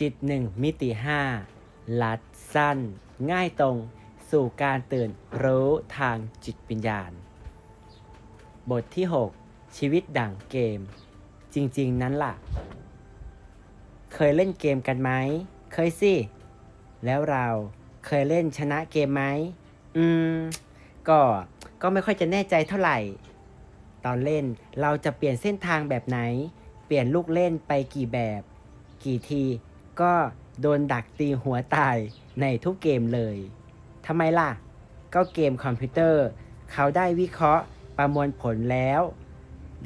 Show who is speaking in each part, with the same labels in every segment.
Speaker 1: จิตหนึ่งมิติห้าลัดสั้น ง่ายตรงสู่การตื่นรู้ทางจิตวิญญาณ บทที่ 6 ชีวิตดั่งเกม จริง ๆ นั้นล่ะ เคยเล่นเกมกันไหม เคยสิ แล้วเราเคยเล่นชนะเกมไหม อืม ก็ ก็ไม่ค่อยจะแน่ใจเท่าไหร่ ตอนเล่นเราจะเปลี่ยนเส้นทางแบบไหน เปลี่ยนลูกเล่นไปกี่แบบ กี่ที ก็โดนดักตีหัวตายในทุกเกมเลยทำไมล่ะ ก็เกมคอมพิวเตอร์ เขาได้วิเคราะห์ประมวลผลแล้ว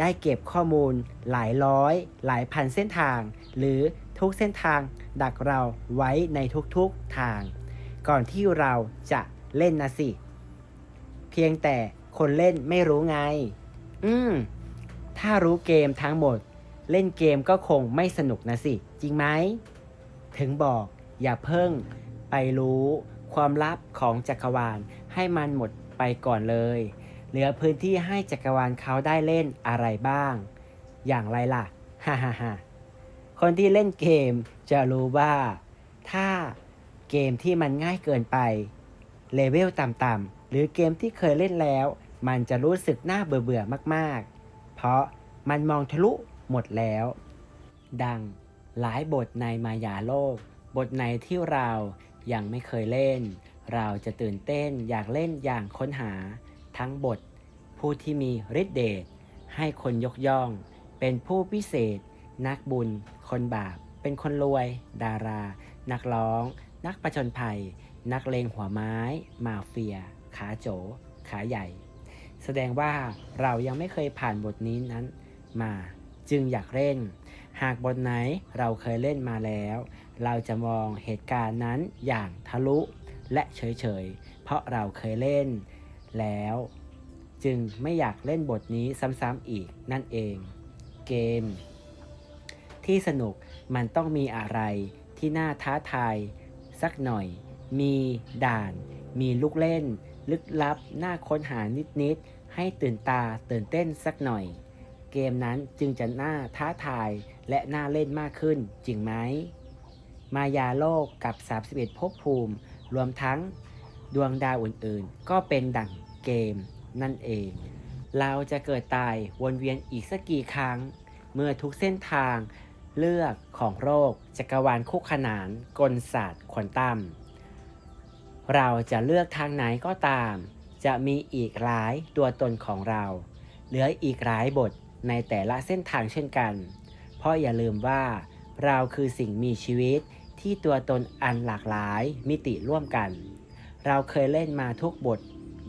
Speaker 1: ได้เก็บข้อมูลหลายร้อย หลายพันเส้นทาง หรือทุกเส้นทางดักเราไว้ในทุกๆทาง ก่อนที่เราจะเล่นนะสิ เพียงแต่คนเล่นไม่รู้ไง อืม ถ้ารู้เกมทั้งหมด เล่นเกมก็คงไม่สนุกนะสิ จริงไหม ถึงบอกอย่าเพิ่งไปรู้ความลับของจักรวาลให้มันหมดไปก่อนเลย เหลือพื้นที่ให้จักรวาลเขาได้เล่นอะไรบ้าง อย่างไรล่ะฮ่าฮ่าฮ่าคนที่เล่นเกมจะรู้ว่า ถ้าเกมที่มันง่ายเกินไปเลเวลต่ำๆหรือเกมที่เคยเล่นแล้ว มันจะรู้สึกน่าเบื่อๆมากๆ เพราะมันมองทะลุหมดแล้ว ดัง หลายบทในมายาโลก บทไหนที่เรายังไม่เคยเล่น เราจะตื่นเต้นอยากเล่นอย่างค้นหา ทั้งบท ผู้ที่มีฤทธิเดชให้คนยกย่อง เป็นผู้พิเศษ นักบุญ คนบาป เป็นคนรวย ดารา นักร้อง นักประจนภัย นักเลงหัวไม้ มาเฟีย ขาโจ ขาใหญ่ แสดงว่าเรายังไม่เคยผ่านบทนี้นั้นมาจึงอยากเล่น หากบทไหนเราเคยเล่นมาแล้ว เราจะมองเหตุการณ์นั้นอย่างทะลุและเฉยๆ เพราะเราเคยเล่นแล้ว จึงไม่อยากเล่นบทนี้ซ้ำๆอีกนั่นเอง เกม ที่สนุกมันต้องมีอะไรที่น่าท้าทาย สักหน่อย มีด่าน มีลูกเล่น ลึกลับน่าค้นหานิดๆให้ตื่นตาตื่นเต้นสักหน่อย เกมนั้นจึงจะน่าท้าทาย และน่าเล่นมากขึ้นจริงไหม มายาโลกกับ 31ภพภูมิ รวมทั้งดวงดาวอื่นๆ ก็เป็นดั่งเกมนั่นเอง เราจะเกิดตายวนเวียนอีกสักกี่ครั้ง เมื่อทุกเส้นทางเลือกของโรคจักรวาลคู่ขนานกลศาสตร์ควอนตัมเราจะเลือกทางไหนก็ตาม จะมีอีกหลายตัวตนของเรา เหลืออีกหลายบทในแต่ละเส้นทางเช่นกัน เพราะอย่าลืมว่า เราคือสิ่งมีชีวิตที่ตัวตนอันหลากหลายมิติร่วมกัน เราเคยเล่นมาทุกบท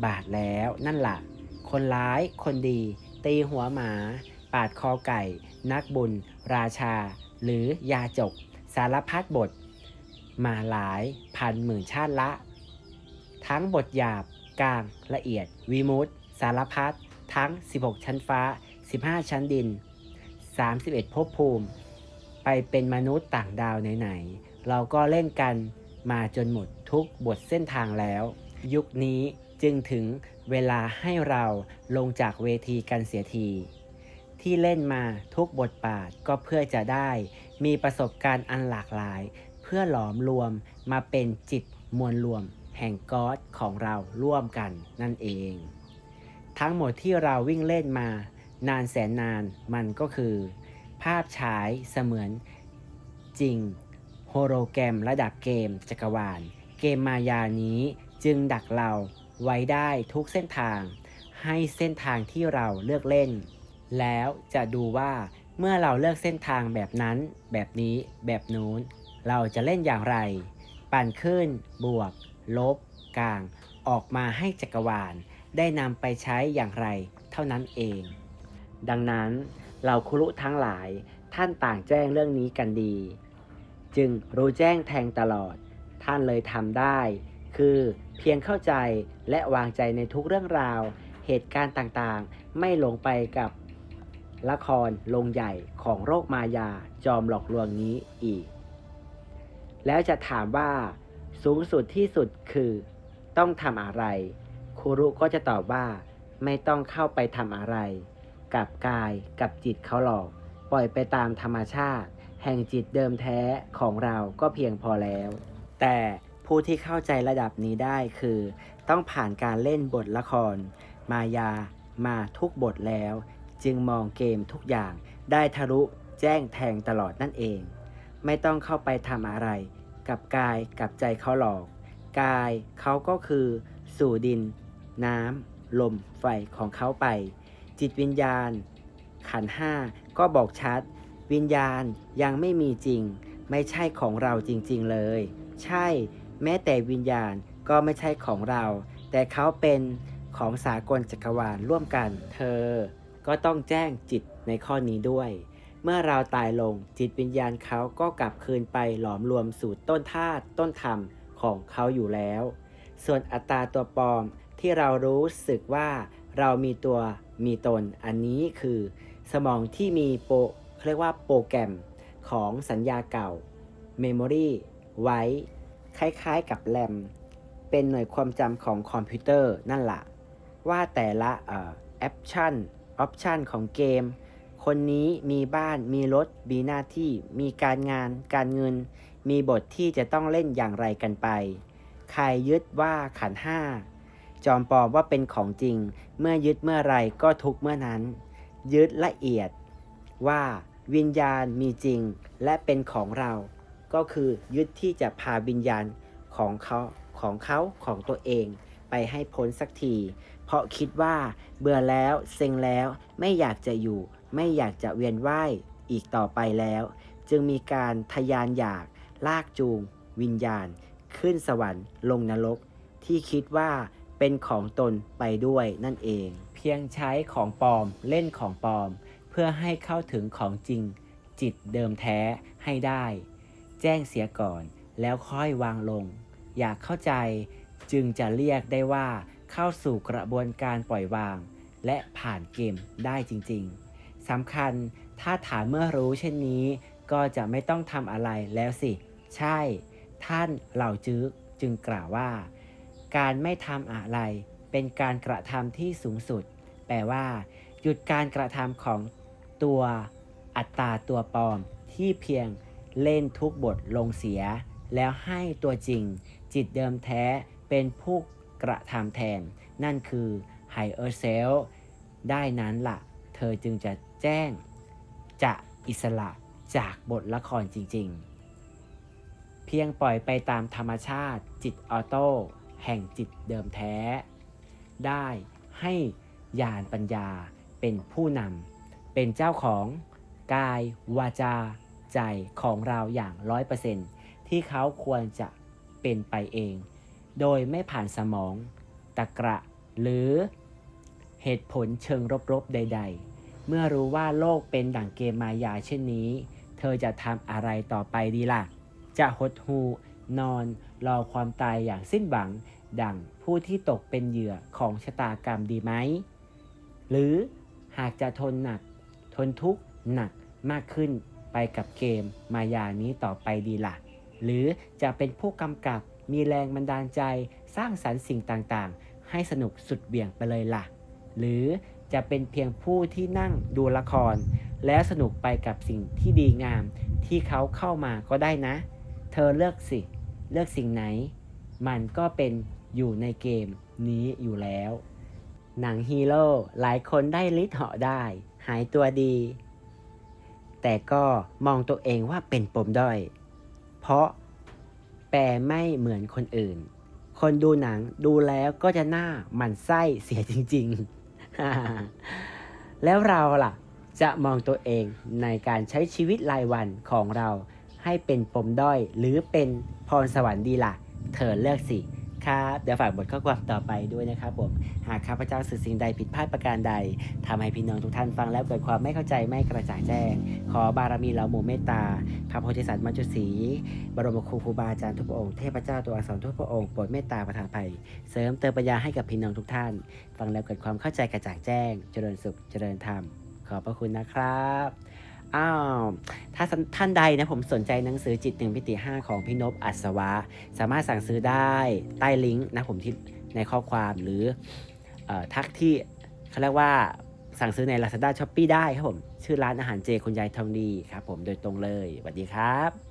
Speaker 1: บาทแล้วนั่นละ่ะ คนร้ายคนดี ตีหัวหมา ปาดคอไก่ นักบุญ ราชา หรือยาจก สารพัดบท มาหลายพันหมื่นชาติละ ทั้งบทหยาบกลางละเอียด วิมุตสารพัดทั้ง 16 ชั้นฟ้า 15 ชั้นดิน 31ภพภูมิ ไปเป็นมนุษย์ต่างดาวไหนๆเราก็เล่นกันมาจนหมดทุกบทเส้นทางแล้ว ยุคนี้จึงถึงเวลาให้เราลงจากเวทีกันเสียที ที่เล่นมาทุกบทบาทก็เพื่อจะได้ มีประสบการณ์อันหลากหลาย เพื่อหลอมรวมมาเป็นจิตมวลรวม แห่งก๊อดของเราร่วมกันนั่นเอง ทั้งหมดที่เราวิ่งเล่นมา นานแสนนานมันก็คือ ภาพฉายเสมือนจริงโฮโลแกรมระดับเกมจักรวาล เกมมายานี้จึงดักเราไว้ได้ทุกเส้นทาง ให้เส้นทางที่เราเลือกเล่น แล้วจะดูว่าเมื่อเราเลือกเส้นทางแบบนั้น แบบนี้ แบบนู้น เราจะเล่นอย่างไร ปั่นขึ้น บวก ลบ กลาง ออกมาให้จักรวาล ได้นำไปใช้อย่างไร เท่านั้นเอง ดังนั้นเราครุทั้งหลายท่านต่างแจ้งเรื่องนี้กันดี จึงรู้แจ้งแทงตลอด ท่านเลยทำได้ คือเพียงเข้าใจและวางใจในทุกเรื่องราว เหตุการณ์ต่างๆ ไม่หลงไปกับละครลงใหญ่ของโรคมายาจอมหลอกลวงนี้อีก แล้วจะถามว่าสูงสุดที่สุดคือต้องทำอะไรครูรุก็จะตอบว่า ไม่ต้องเข้าไปทำอะไร กับกายกับจิตเขาหรอก ปล่อยไปตามธรรมชาติ แห่งจิตเดิมแท้ของเราก็เพียงพอแล้ว แต่ผู้ที่เข้าใจระดับนี้ได้คือ ต้องผ่านการเล่นบทละคร มายามาทุกบทแล้ว จึงมองเกมทุกอย่างได้ทะลุแจ้งแทงตลอดนั่นเอง ไม่ต้องเข้าไปทำอะไร กับกายกับใจเขาหรอก กายเขาก็คือสู่ดิน น้ำลมไฟของเขาไป จิตวิญญาณ ขันห้าก็บอกชัด วิญญาณยังไม่มีจริง ไม่ใช่ของเราจริงๆเลย ใช่ แม้แต่วิญญาณก็ไม่ใช่ของเรา แต่เขาเป็นของสากลจักรวาลร่วมกัน เธอ ก็ต้องแจ้งจิตในข้อนี้ด้วย เมื่อเราตายลงจิตวิญญาณเขาก็กลับคืนไปหลอมรวมสู่ต้นธาตุต้นธรรมของเขาอยู่แล้ว ส่วนอัตราตัวปลอมที่เรารู้สึกว่าเรามีตัว มีตน อันนี้คือสมองที่มีโปเขาเรียกว่าโปรแกรมของสัญญาเก่า Memory ไว้ คล้ายๆกับแรม เป็นหน่วยความจำของคอมพิวเตอร์นั่นแหละว่าแต่ละแอปชั่นออปชั่นของเกม คนนี้มีบ้านมีรถ มีหน้าที่มีการงาน การเงิน มีบทที่จะต้องเล่นอย่างไรกันไป ใครยึดว่าขันห้า จอมปลอมว่าเป็นของจริง เมื่อยึดเมื่อไรก็ทุกเมื่อนั้น ยึดละเอียดว่าวิญญาณมีจริงและเป็นของเรา ก็คือยึดที่จะพาวิญญาณของเขาของเขาของตัวเอง ไปให้พ้นสักที เพราะคิดว่าเบื่อแล้วเซ็งแล้วไม่อยากจะอยู่ ไม่อยากจะเวียนว่ายอีกต่อไปแล้ว จึงมีการทะยานอยากลากจูง วิญญาณ ขึ้นสวรรค์ลงนรก ที่คิดว่า เป็นของตนไปด้วยนั่นเอง เพียงใช้ของปลอมเล่นของปลอม เพื่อให้เข้าถึงของจริง จิตเดิมแท้ให้ได้ แจ้งเสียก่อนแล้วค่อยวางลง อยากเข้าใจจึงจะเรียกได้ว่าเข้าสู่กระบวนการปล่อยวาง และผ่านเกมได้จริงๆสำคัญถ้าถามเมื่อรู้เช่นนี้ ก็จะไม่ต้องทำอะไรแล้วสิ ใช่ ท่านเหล่าจึกจึงกล่าวว่า การไม่ทำอะไร เป็นการกระทำที่สูงสุด แปลว่า หยุดการกระทำของตัวอัตตาตัวปลอม ที่เพียงเล่นทุกบทลงเสีย แล้วให้ตัวจริง จิตเดิมแท้เป็นผู้กระทำแทน นั่นคือ higher self ได้นั้นละ่ะ เธอจึงจะแจ้ง จะอิสระจากบทละครจริงๆ เพียงปล่อยไปตามธรรมชาติจิตออโต้ แห่งจิตเดิมแท้ ได้ให้ญาณปัญญาเป็นผู้นำเป็นเจ้าของกาย วาจา ใจของเราอย่างร้อยเปอร์เซนที่เขาควรจะเป็นไปเอง โดยไม่ผ่านสมอง ตะกระหรือเหตุผลเชิงรบๆใด ๆ เมื่อรู้ว่าโลกเป็นดั่งเกมมายาเช่นนี้ เธอจะทำอะไรต่อไปดีล่ะ จะหดหู นอนรอความตายอย่างสิ้นหวัง ดังผู้ที่ตกเป็นเหยื่อของชะตากรรมดีไหม หรือหากจะทนหนัก ทนทุกข์หนักมากขึ้นไปกับเกมมายานี้ต่อไปดีล่ะ หรือจะเป็นผู้กำกับมีแรงบันดาลใจสร้างสรรค์สิ่งต่างๆ ให้สนุกสุดเบี่ยงไปเลยล่ะ หรือจะเป็นเพียงผู้ที่นั่งดูละคร แล้วสนุกไปกับสิ่งที่ดีงามที่เขาเข้ามาก็ได้นะ เธอเลือกสิ เลือกสิ่งไหน มันก็เป็นอยู่ในเกมนี้อยู่แล้ว หนังฮีโร่หลายคนได้ลิทเหาะได้ หายตัวดี แต่ก็มองตัวเองว่าเป็นปมด้อย เพราะแปลไม่เหมือนคนอื่น คนดูหนังดูแล้วก็จะหน้าหมันไส้เสียจริงๆ แล้วเราล่ะ จะมองตัวเองในการใช้ชีวิตรายวันของเรา ให้เป็นปมด้อยหรือเป็นพรสวรรค์ดีล่ะ เธอเลือกสิครับเดี๋ยวฝากบทข้อความต่อไปด้วยนะครับผม หากข้าพเจ้าสื่อสิ่งใดผิดพลาดประการใดทำให้พี่น้องทุกท่านฟังแล้วเกิดความไม่เข้าใจไม่กระจ่างแจ้ง ขอบารมีเหล่าหมู่เมตตา พระโพธิสัตว์มัจจุศรีบรมครูครูบาอาจารย์ทุกพระองค์ เทพเจ้าตัวอักษรทุกพระองค์โปรดเมตตาประทานภัย เสริมเติมปัญญาให้กับพี่น้องทุกท่าน ฟังแล้วเกิดความเข้าใจกระจ่างแจ้ง เจริญสุข เจริญธรรม ขอบพระคุณนะครับ อ้าว ถ้าท่านใดนะผมสนใจหนังสือจิตหนึ่งพิติห้าของพี่นพอัศวะ สามารถสั่งซื้อได้ใต้ลิงก์นะผมที่ในข้อความหรือเออทักที่เขาเรียกว่าสั่งซื้อใน Lazada s h o p e e ได้ครับผม ชื่อร้านอาหารเจคุณยายทองดีครับผมโดยตรงเลยสวัสดีครับ